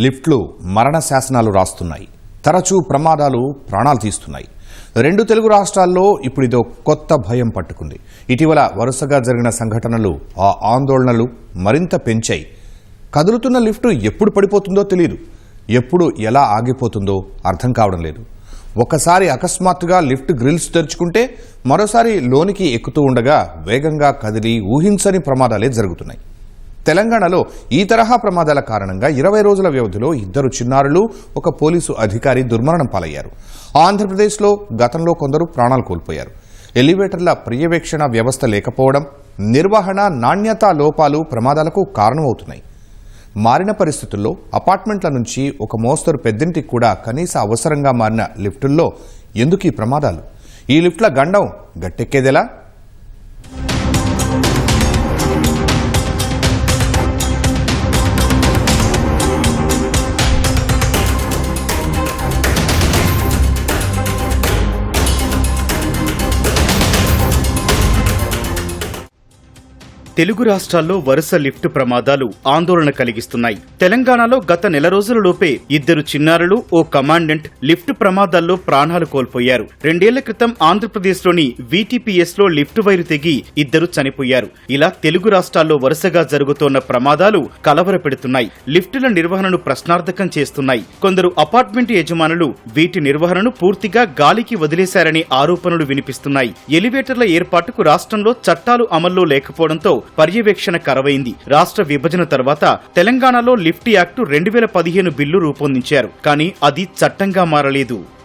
లిఫ్ట్లు మరణ శాసనాలు రాస్తున్నాయి. తరచూ ప్రమాదాలు ప్రాణాలు తీస్తున్నాయి. రెండు తెలుగు రాష్ట్రాల్లో ఇప్పుడు ఇదో కొత్త భయం పట్టుకుంది. ఇటీవల వరుసగా జరిగిన సంఘటనలు ఆ ఆందోళనలు మరింత పెంచాయి. కదులుతున్న లిఫ్ట్ ఎప్పుడు పడిపోతుందో తెలియదు ఎప్పుడు ఎలా ఆగిపోతుందో అర్థం కావడం లేదు. ఒకసారి అకస్మాత్తుగా లిఫ్ట్ గ్రిల్స్ తెరుచుకుంటే మరోసారి లోనికి ఎక్కుతూ ఉండగా వేగంగా కదిలి ఊహించని ప్రమాదాలే జరుగుతున్నాయి. తెలంగాణలో ఈ తరహా ప్రమాదాల కారణంగా ఇరవై రోజుల వ్యవధిలో ఇద్దరు చిన్నారులు ఒక పోలీసు అధికారి దుర్మరణం పాలయ్యారు. ఆంధ్రప్రదేశ్లో గతంలో కొందరు ప్రాణాలు కోల్పోయారు. ఎలివేటర్ల పర్యవేక్షణ వ్యవస్థ లేకపోవడం నిర్వహణ నాణ్యత లోపాలు ప్రమాదాలకు కారణమవుతున్నాయి. మారిన పరిస్థితుల్లో అపార్ట్మెంట్ల నుంచి ఒక మోస్తరు పెద్దింటికి కూడా కనీస అవసరంగా మారిన లిఫ్టుల్లో ఎందుకు ఈ ప్రమాదాలు? ఈ లిఫ్ట్ల గండం గట్టెక్కేదెలా? తెలుగు రాష్ట్రాల్లో వరుస లిఫ్ట్ ప్రమాదాలు ఆందోళన కలిగిస్తున్నాయి. తెలంగాణలో గత నెల రోజులలోపే ఇద్దరు చిన్నారులు ఓ కమాండెంట్ లిఫ్ట్ ప్రమాదాల్లో ప్రాణాలు కోల్పోయారు. రెండేళ్ళ క్రితం ఆంధ్రప్రదేశ్లోని వీటీపీఎస్లో లిఫ్ట్ వైరు తెగి ఇద్దరు చనిపోయారు. ఇలా తెలుగు రాష్ట్రాల్లో వరుసగా జరుగుతోన్న ప్రమాదాలు కలవరపెడుతున్నాయి. లిఫ్టుల నిర్వహణను ప్రశ్నార్థకం చేస్తున్నాయి. కొందరు అపార్ట్మెంట్ యజమానులు వీటి నిర్వహణను పూర్తిగా గాలికి వదిలేశారనే ఆరోపణలు వినిపిస్తున్నాయి. ఎలివేటర్ల ఏర్పాటుకు రాష్ట్రంలో చట్టాలు అమల్లో లేకపోవడంతో పర్యవేక్షణ కరవైంది. రాష్ట్ర విభజన తర్వాత తెలంగాణలో లిఫ్ట్ యాక్టు రెండు వేల పదిహేను బిల్లు రూపొందించారు. కానీ అది చట్టంగా మారలేదు.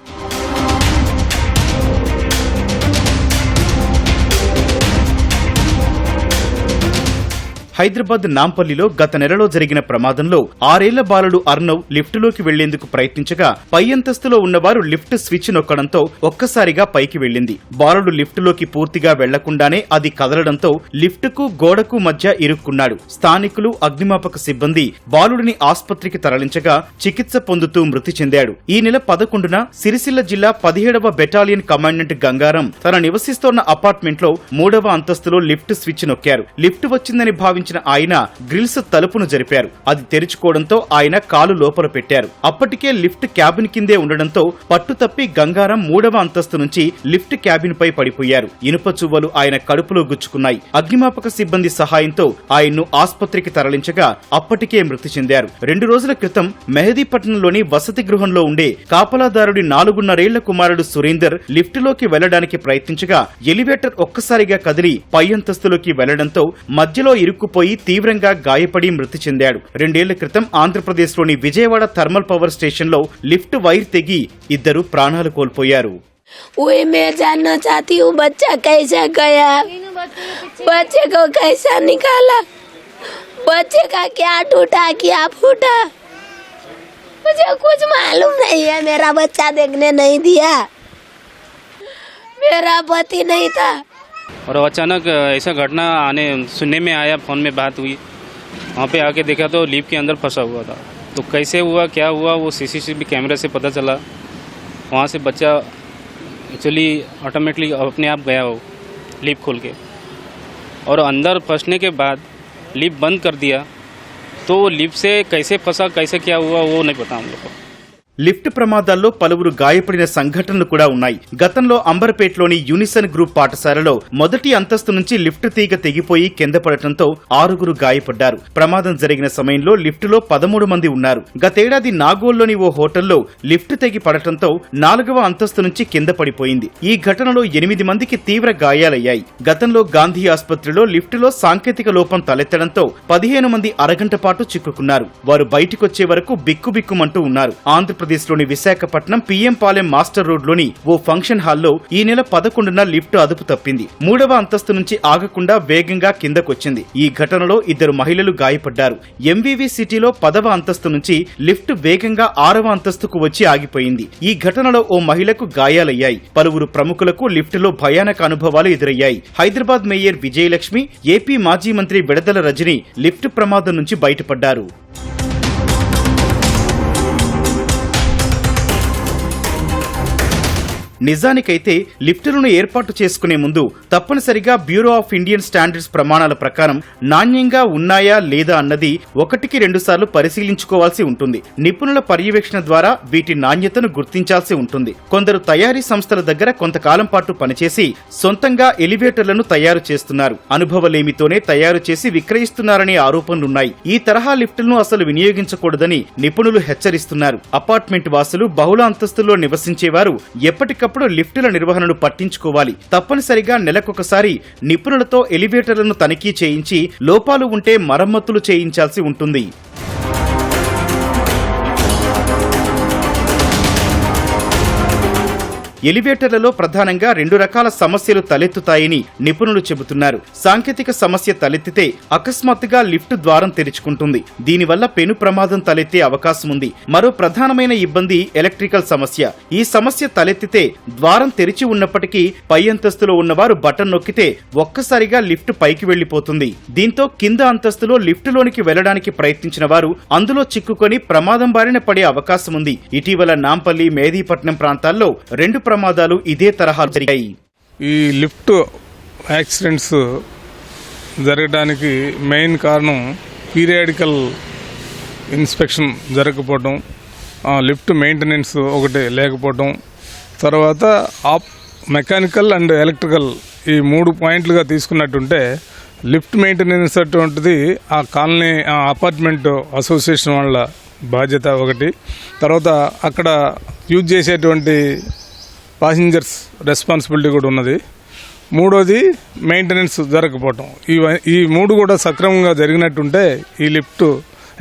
హైదరాబాద్ నాంపల్లిలో గత నెలలో జరిగిన ప్రమాదంలో ఆరేళ్ళ బాలుడు అర్ణవ్ లిఫ్టులోకి వెళ్ళేందుకు ప్రయత్నించగా పై అంతస్తులో ఉన్నవారు లిఫ్ట్ స్విచ్ నొక్కడంతో ఒక్కసారిగా పైకి వెళ్ళింది. బాలుడు లిఫ్టులోకి పూర్తిగా వెళ్ళకుండానే అది కదలడంతో లిఫ్టుకు గోడకు మధ్య ఇరుక్కున్నాడు. స్థానికులు అగ్నిమాపక సిబ్బంది బాలుడిని ఆసుపత్రికి తరలించగా చికిత్స పొందుతూ మృతి చెందాడు. ఈ నెల పదకొండున సిరిసిల్ల జిల్లా పదిహేడవ బెటాలియన్ కమాండెంట్ గంగారం తన నివసిస్తోన్న అపార్ట్మెంట్లో మూడవ అంతస్తులో లిఫ్ట్ స్విచ్ నొక్కారు. లిఫ్ట్ వచ్చిందని భావించిన ఆయన గ్రిల్స్ తలుపును జరిపారు. అది తెరుచుకోవడంతో ఆయన కాలు లోపల పెట్టారు. అప్పటికే లిఫ్ట్ క్యాబిన్ కిందే ఉండడంతో పట్టు తప్పి గంగారం మూడవ అంతస్తు నుంచి లిఫ్ట్ క్యాబిన్ పై పడిపోయారు. ఇనుప చువ్వలు ఆయన కడుపులో గుచ్చుకున్నాయి. అగ్నిమాపక సిబ్బంది సహాయంతో ఆయన్ను ఆస్పత్రికి తరలించగా అప్పటికే మృతి చెందారు. రెండు రోజుల క్రితం మెహదీపట్నంలోని వసతి గృహంలో ఉండే కాపలాదారుడి నాలుగున్నరేళ్ళ కుమారుడు సురేందర్ లిఫ్టులోకి వెళ్ళడానికి ప్రయత్నించగా ఎలివేటర్ ఒక్కసారిగా కదిలి పై అంతస్తులోకి వెళ్ళడంతో మధ్యలో ఇరుక్కు ఇరుక్కుపోయి తీవ్రంగా గాయపడి మృతి చెందాడు రెండేళ్ల క్రితం ఆంధ్రప్రదేశ్లోని విజయవాడ థర్మల్ పవర్ స్టేషన్లో లిఫ్ట్ వైర్ తెగి ఇద్దరు ప్రాణాలు కోల్పోయారు वही मैं जानना चाहती हूँ बच्चा कैसे गया बच्चे को कैसा निकाला बच्चे का क्या टूटा क्या फूटा मुझे कुछ मालूम नहीं है मेरा बच्चा देखने नहीं दिया मेरा पति नहीं था और अचानक ऐसा घटना आने, सुनने में आया, फ़ोन में बात हुई। वहाँ पे आके देखा तो लीप के अंदर फंसा हुआ था। तो कैसे हुआ, क्या हुआ, वो सीसीटीवी कैमरे से पता चला। वहाँ से बच्चा एक्चुअली ऑटोमेटिकली अपने आप गया हो लीप खोल के। और अंदर फंसने के बाद लीप बंद कर दिया। तो लीप से कैसे फंसा, कैसे क्या हुआ, वो नहीं पता हम लोग को। లిఫ్ట్ ప్రమాదాల్లో పలువురు గాయపడిన సంఘటనలు కూడా ఉన్నాయి. గతంలో అంబర్పేటలోని యూనిసన్ గ్రూప్ పాఠశాలలో మొదటి అంతస్తు నుంచి లిఫ్ట్ తీగ తెగిపోయి కింద పడటంతో ఆరుగురు గాయపడ్డారు. ప్రమాదం జరిగిన సమయంలో లిఫ్టులో పదమూడు మంది ఉన్నారు. గతేడాది నాగోల్లోని ఓ హోటల్లో లిఫ్ట్ తెగి పడటంతో నాలుగవ అంతస్తు నుంచి కింద పడిపోయింది. ఈ ఘటనలో ఎనిమిది మందికి తీవ్ర గాయాలయ్యాయి. గతంలో గాంధీ ఆసుపత్రిలో లిఫ్టులో సాంకేతిక లోపం తలెత్తడంతో పదిహేను మంది అరగంట పాటు చిక్కుకున్నారు. వారు బయటికొచ్చే వరకు బిక్కుబిక్కుమంటూ ఉన్నారు. ఆంధ్రప్రదేశ్లోని విశాఖపట్నం పిఎం పాలెం మాస్టర్ రోడ్లోని ఓ ఫంక్షన్ హాల్లో ఈ నెల పదకొండున లిఫ్ట్ అదుపు తప్పింది. మూడవ అంతస్తు నుంచి ఆగకుండా వేగంగా కిందకొచ్చింది. ఈ ఘటనలో ఇద్దరు మహిళలు గాయపడ్డారు. ఎంవీవీ సిటీలో పదవ అంతస్తు నుంచి లిఫ్ట్ వేగంగా ఆరవ అంతస్తుకు వచ్చి ఆగిపోయింది. ఈ ఘటనలో ఓ మహిళకు గాయాలయ్యాయి. పలువురు ప్రముఖులకు లిఫ్టులో భయానక అనుభవాలు ఎదురయ్యాయి. హైదరాబాద్ మేయర్ విజయలక్ష్మి ఏపీ మాజీ మంత్రి విడదల రజని లిఫ్ట్ ప్రమాదం నుంచి బయటపడ్డారు. నిజానికైతే లిఫ్టులను ఏర్పాటు చేసుకునే ముందు తప్పనిసరిగా బ్యూరో ఆఫ్ ఇండియన్ స్టాండర్డ్స్ ప్రమాణాల ప్రకారం నాణ్యంగా ఉన్నాయా లేదా అన్నది ఒకటికి రెండు సార్లు పరిశీలించుకోవాల్సి ఉంటుంది. నిపుణుల పర్యవేక్షణ ద్వారా వీటి నాణ్యతను గుర్తించాల్సి ఉంటుంది. కొందరు తయారీ సంస్థల దగ్గర కొంతకాలం పాటు పనిచేసి సొంతంగా ఎలివేటర్లను తయారు చేస్తున్నారు. అనుభవలేమితోనే తయారు చేసి విక్రయిస్తున్నారనే ఆరోపణలున్నాయి. ఈ తరహా లిఫ్టులను అసలు వినియోగించకూడదని నిపుణులు హెచ్చరిస్తున్నారు. అపార్ట్మెంట్ వాసులు బహుళ అంతస్తుల్లో నివసించేవారు ఎప్పటికప్పుడు లిఫ్టుల నిర్వహణను పట్టించుకోవాలి. తప్పనిసరిగా నెలకొకసారి నిపుణులతో ఎలివేటర్లను తనిఖీ చేయించి లోపాలు ఉంటే మరమ్మతులు చేయించాల్సి ఉంటుంది. ఎలివేటర్లలో ప్రధానంగా రెండు రకాల సమస్యలు తలెత్తుతాయని నిపుణులు చెబుతున్నారు. సాంకేతిక సమస్య తలెత్తితే అకస్మాత్తుగా లిఫ్ట్ ద్వారం తెరుచుకుంటుంది. దీనివల్ల పెను ప్రమాదం తలెత్తే అవకాశం ఉంది. మరో ప్రధానమైన ఇబ్బంది ఎలక్ట్రికల్ సమస్య. ఈ సమస్య తలెత్తితే ద్వారం తెరిచి ఉన్నప్పటికీ పై అంతస్తులో ఉన్నవారు బటన్ నొక్కితే ఒక్కసారిగా లిఫ్ట్ పైకి వెళ్ళిపోతుంది దీంతో కింద అంతస్తులో లిఫ్టులోనికి వెళ్ళడానికి ప్రయత్నించిన వారు అందులో చిక్కుకొని ప్రమాదం బారిన పడే అవకాశం ఉంది. ఇటీవల నాంపల్లి మేదీపట్నం ప్రాంతాల్లో రెండు ప్రమాదాలు ఇదే తరహా జరిగాయి. ఈ లిఫ్ట్ యాక్సిడెంట్స్ జరగడానికి మెయిన్ కారణం పీరియాడికల్ ఇన్స్పెక్షన్ జరగకపోవటం ఆ, లిఫ్ట్ మెయింటెనెన్స్ ఒకటి లేకపోవటం తర్వాత ఆప్ మెకానికల్ అండ్ ఎలక్ట్రికల్ ఈ మూడు పాయింట్లుగా తీసుకున్నట్టుంటే లిఫ్ట్ మెయింటెనెన్స్ అటువంటిది ఆ కాలనీ ఆ అపార్ట్మెంట్ అసోసియేషన్ వాళ్ళ బాధ్యత ఒకటి. తర్వాత అక్కడ యూజ్ చేసేటువంటి పాసింజర్స్ రెస్పాన్సిబిలిటీ కూడా ఉన్నది. మూడోది మెయింటెనెన్స్ జరగకపోవటం. ఇవ ఈ మూడు కూడా సక్రమంగా జరిగినట్టుంటే ఈ లిఫ్ట్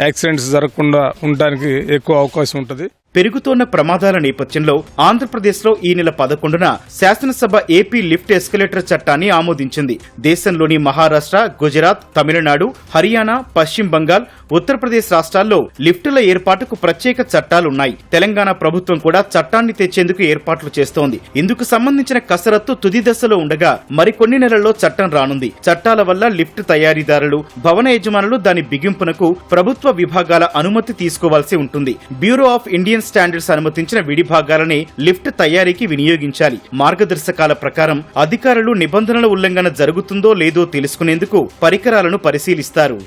యాక్సిడెంట్స్ జరగకుండా ఉండడానికి ఎక్కువ అవకాశం ఉంటుంది. పెరుగుతోన్న ప్రమాదాల నేపథ్యంలో ఆంధ్రప్రదేశ్లో ఈ నెల పదకొండున శాసనసభ ఏపీ లిఫ్ట్ ఎస్కలేటర్ చట్టాన్ని ఆమోదించింది. దేశంలోని మహారాష్ట్ర గుజరాత్ తమిళనాడు హర్యానా పశ్చిమ బంగాల్ ఉత్తరప్రదేశ్ రాష్ట్రాల్లో లిఫ్టుల ఏర్పాటుకు ప్రత్యేక చట్టాలున్నాయి. తెలంగాణ ప్రభుత్వం కూడా చట్టాన్ని తెచ్చేందుకు ఏర్పాట్లు చేస్తోంది. ఇందుకు సంబంధించిన కసరత్తు తుది దశలో ఉండగా మరికొన్ని నెలల్లో చట్టం రానుంది. చట్టాల వల్ల లిఫ్ట్ తయారీదారులు భవన యజమానులు దాని బిగింపునకు ప్రభుత్వ విభాగాల అనుమతి తీసుకోవాల్సి ఉంటుంది. బ్యూరో ఆఫ్ ఇండియన్ స్టాండర్డ్స్ అనుమతించిన విడి భాగాలనే లిఫ్ట్ తయారీకి వినియోగించాలి. మార్గదర్శకాల ప్రకారం అధికారులు నిబంధనల ఉల్లంఘన జరుగుతుందో లేదో తెలుసుకునేందుకు పరికరాలను పరిశీలిస్తారు.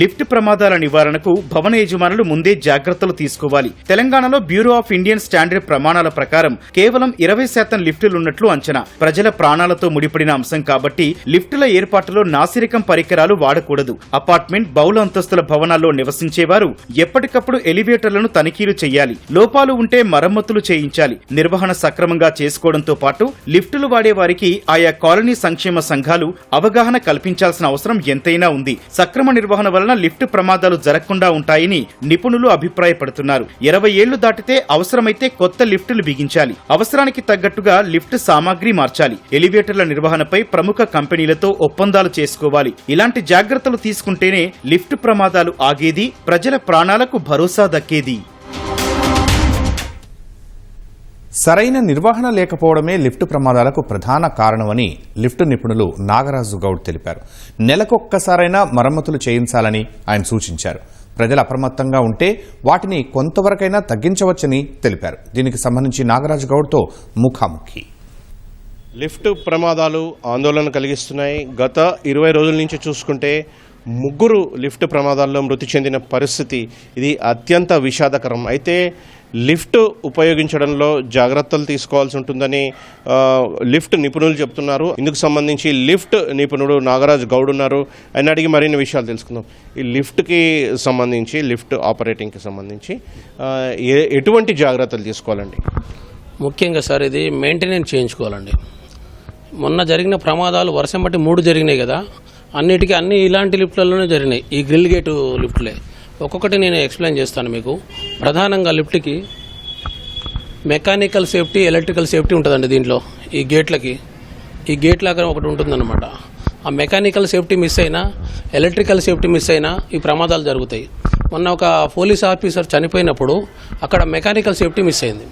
లిఫ్ట్ ప్రమాదాల నివారణకు భవన యజమానులు ముందే జాగ్రత్తలు తీసుకోవాలి. తెలంగాణలో బ్యూరో ఆఫ్ ఇండియన్ స్టాండర్డ్ ప్రమాణాల ప్రకారం కేవలం ఇరవై శాతం లిఫ్టులున్నట్లు అంచనా. ప్రజల ప్రాణాలతో ముడిపడిన అంశం కాబట్టి లిఫ్టుల ఏర్పాటులో నాసిరకం పరికరాలు వాడకూడదు. అపార్ట్మెంట్ బహుళ అంతస్తుల భవనాల్లో నివసించేవారు ఎప్పటికప్పుడు ఎలివేటర్లను తనిఖీలు చేయాలి. లోపాలు ఉంటే మరమ్మతులు చేయించాలి. నిర్వహణ సక్రమంగా చేసుకోవడంతో పాటు లిఫ్టులు వాడే వారికి ఆయా కాలనీ సంక్షేమ సంఘాలు అవగాహన కల్పించాల్సిన అవసరం ఎంతైనా ఉంది. సక్రమ నిర్వహణ వలన లిఫ్ట్ ప్రమాదాలు జరగకుండా ఉంటాయని నిపుణులు అభిప్రాయపడుతున్నారు. ఇరవై ఏళ్ళు దాటితే అవసరమైతే కొత్త లిఫ్టులు బిగించాలి. అవసరానికి తగ్గట్టుగా లిఫ్ట్ సామాగ్రి మార్చాలి. ఎలివేటర్ల నిర్వహణపై ప్రముఖ కంపెనీలతో ఒప్పందాలు చేసుకోవాలి. ఇలాంటి జాగ్రత్తలు తీసుకుంటేనే లిఫ్ట్ ప్రమాదాలు ఆగేది ప్రజల ప్రాణాలకు భరోసా దక్కేది. సరైన నిర్వహణ లేకపోవడమే లిఫ్ట్ ప్రమాదాలకు ప్రధాన కారణమని లిఫ్ట్ నిపుణులు నాగరాజు గౌడ్ తెలిపారు. నెలకొక్కసారైనా మరమ్మతులు చేయించాలని ఆయన సూచించారు. ప్రజలు అప్రమత్తంగా ఉంటే వాటిని కొంతవరకైనా తగ్గించవచ్చని తెలిపారు. దీనికి సంబంధించి నాగరాజు గౌడ్తో ముఖాముఖి. లిఫ్ట్ ప్రమాదాలు ఆందోళన కలిగిస్తున్నాయి. గత ఇరవై రోజుల నుంచి చూసుకుంటే ముగ్గురు లిఫ్ట్ ప్రమాదాల్లో మృతి చెందిన పరిస్థితి ఇది అత్యంత విషాదకరం. అయితే లిఫ్ట్ ఉపయోగించడంలో జాగ్రత్తలు తీసుకోవాల్సి ఉంటుందని లిఫ్ట్ నిపుణులు చెప్తున్నారు. ఇందుకు సంబంధించి లిఫ్ట్ నిపుణుడు నాగరాజ్ గౌడ్ ఉన్నారు. ఆయన అడిగి మరిన్ని విషయాలు తెలుసుకుందాం. ఈ లిఫ్ట్కి సంబంధించి లిఫ్ట్ ఆపరేటింగ్కి సంబంధించి ఏ- ఎటువంటి జాగ్రత్తలు తీసుకోవాలండి? ముఖ్యంగా సార్ ఇది మెయింటెనెన్స్ చేయించుకోవాలండి. మొన్న జరిగిన ప్రమాదాలు వర్షం బట్టి మూడు జరిగినాయి కదా అన్నిటికీ అన్ని ఇలాంటి లిఫ్ట్లలోనే జరిగినాయి. ఈ గ్రిల్ గేటు లిఫ్ట్లే. ఒక్కొక్కటి నేను ఎక్స్ప్లెయిన్ చేస్తాను మీకు. ప్రధానంగా లిఫ్ట్కి మెకానికల్ సేఫ్టీ ఎలక్ట్రికల్ సేఫ్టీ ఉంటుందండి దీంట్లో ఈ గేట్లకి. ఈ గేట్ లాగా ఒకటి ఉంటుందన్నమాట. ఆ మెకానికల్ సేఫ్టీ మిస్ అయినా ఎలక్ట్రికల్ సేఫ్టీ మిస్ అయినా ఈ ప్రమాదాలు జరుగుతాయి. మొన్న ఒక పోలీస్ ఆఫీసర్ చనిపోయినప్పుడు అక్కడ మెకానికల్ సేఫ్టీ మిస్ అయింది.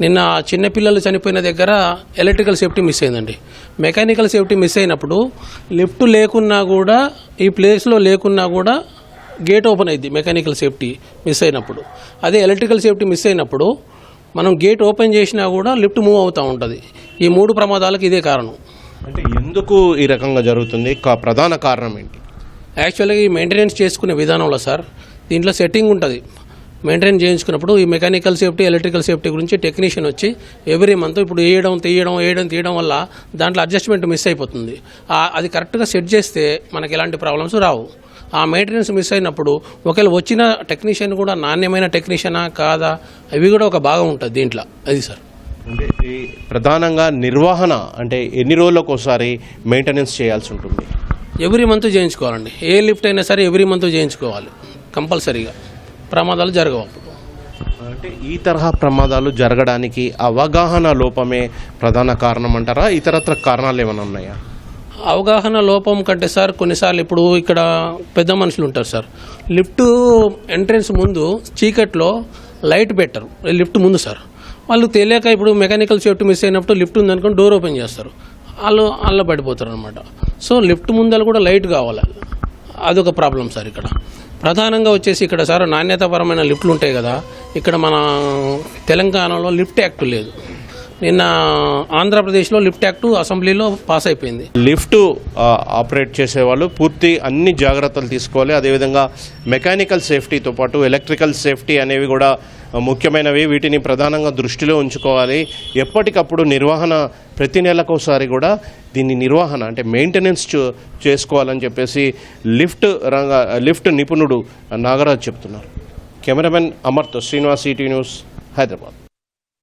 నిన్న చిన్నపిల్లలు చనిపోయిన దగ్గర ఎలక్ట్రికల్ సేఫ్టీ మిస్ అయిందండి. మెకానికల్ సేఫ్టీ మిస్ అయినప్పుడు లిఫ్ట్ లేకున్నా కూడా ఈ ప్లేస్లో లేకున్నా కూడా గేట్ ఓపెన్ అయింది మెకానికల్ సేఫ్టీ మిస్ అయినప్పుడు. అదే ఎలక్ట్రికల్ సేఫ్టీ మిస్ అయినప్పుడు మనం గేట్ ఓపెన్ చేసినా కూడా లిఫ్ట్ మూవ్ అవుతూ ఉంటుంది. ఈ మూడు ప్రమాదాలకు ఇదే కారణం. అంటే ఎందుకు ఈ రకంగా జరుగుతుంది? ప్రధాన కారణం ఏంటి? యాక్చువల్గా ఈ మెయింటెనెన్స్ చేసుకునే విధానంలో సార్ దీంట్లో సెట్టింగ్ ఉంటుంది. మెయింటైన్ చేయించుకున్నప్పుడు ఈ మెకానికల్ సేఫ్టీ ఎలక్ట్రికల్ సేఫ్టీ గురించి టెక్నీషియన్ వచ్చి ఎవ్రీ మంత్ ఇప్పుడు వేయడం తీయడం వేయడం తీయడం వల్ల దాంట్లో అడ్జస్ట్మెంట్ మిస్ అయిపోతుంది. అది కరెక్ట్గా సెట్ చేస్తే మనకి ఎలాంటి ప్రాబ్లమ్స్ రావు. ఆ మెయింటెనెన్స్ మిస్ అయినప్పుడు ఒకవేళ వచ్చిన టెక్నీషియన్ కూడా నాణ్యమైన టెక్నీషియనా కాదా? అవి కూడా ఒక భాగం ఉంటుంది దీంట్లో. అది సార్. అంటే ప్రధానంగా నిర్వహణ అంటే ఎన్ని రోజులకు ఒకసారి మెయింటెనెన్స్ చేయాల్సి ఉంటుంది? ఎవ్రీ మంత్ చేయించుకోవాలండి. ఏ లిఫ్ట్ అయినా సరే ఎవ్రీ మంత్ చేయించుకోవాలి. కంపల్సరీగా. ప్రమాదాలు జరగవు అప్పుడు. అంటే ఈ తరహా ప్రమాదాలు జరగడానికి అవగాహన లోపమే ప్రధాన కారణం అంటారా? ఇతరత్ర కారణాలు ఏమైనా ఉన్నాయా? అవగాహన లోపం కంటే సార్ కొన్నిసార్లు ఇప్పుడు ఇక్కడ పెద్ద మనుషులు ఉంటారు సార్. లిఫ్ట్ ఎంట్రన్స్ ముందు చీకట్లో లైట్ పెట్టరు. లిఫ్ట్ ముందు సార్. వాళ్ళు తెలియక ఇప్పుడు మెకానికల్ సేఫ్టీ మిస్ అయినప్పుడు లిఫ్ట్ ఉందనుకోని డోర్ ఓపెన్ చేస్తారు. వాళ్ళు అల్ల పడిపోతారు అనమాట సో లిఫ్ట్ ముందర కూడా లైట్ కావాలి. అదొక ప్రాబ్లం సార్ ఇక్కడ. ప్రధానంగా వచ్చేసి ఇక్కడ సార్ నాణ్యతాపరమైన లిఫ్ట్లు ఉంటాయి కదా. ఇక్కడ మన తెలంగాణలో లిఫ్ట్ యాక్ట్ లేదు. నిన్న ఆంధ్రప్రదేశ్లో లిఫ్ట్ యాక్ట్ అసెంబ్లీలో పాస్ అయిపోయింది. లిఫ్ట్ ఆపరేట్ చేసేవాళ్ళు పూర్తి అన్ని జాగ్రత్తలు తీసుకోవాలి. అదేవిధంగా మెకానికల్ సేఫ్టీతో పాటు ఎలక్ట్రికల్ సేఫ్టీ అనేవి కూడా ముఖ్యమైనవి. వీటిని ప్రధానంగా దృష్టిలో ఉంచుకోవాలి. ఎప్పటికప్పుడు నిర్వహణ ప్రతి నెలకోసారి కూడా దీన్ని నిర్వహణ అంటే మెయింటెనెన్స్ చూ- చేసుకోవాలని చెప్పేసి లిఫ్ట్ రంగ లిఫ్ట్ నిపుణుడు నాగరాజ్ చెప్తున్నారు. కెమెరామెన్ అమర్తో శ్రీనివాస్ ఈటీ న్యూస్ హైదరాబాద్.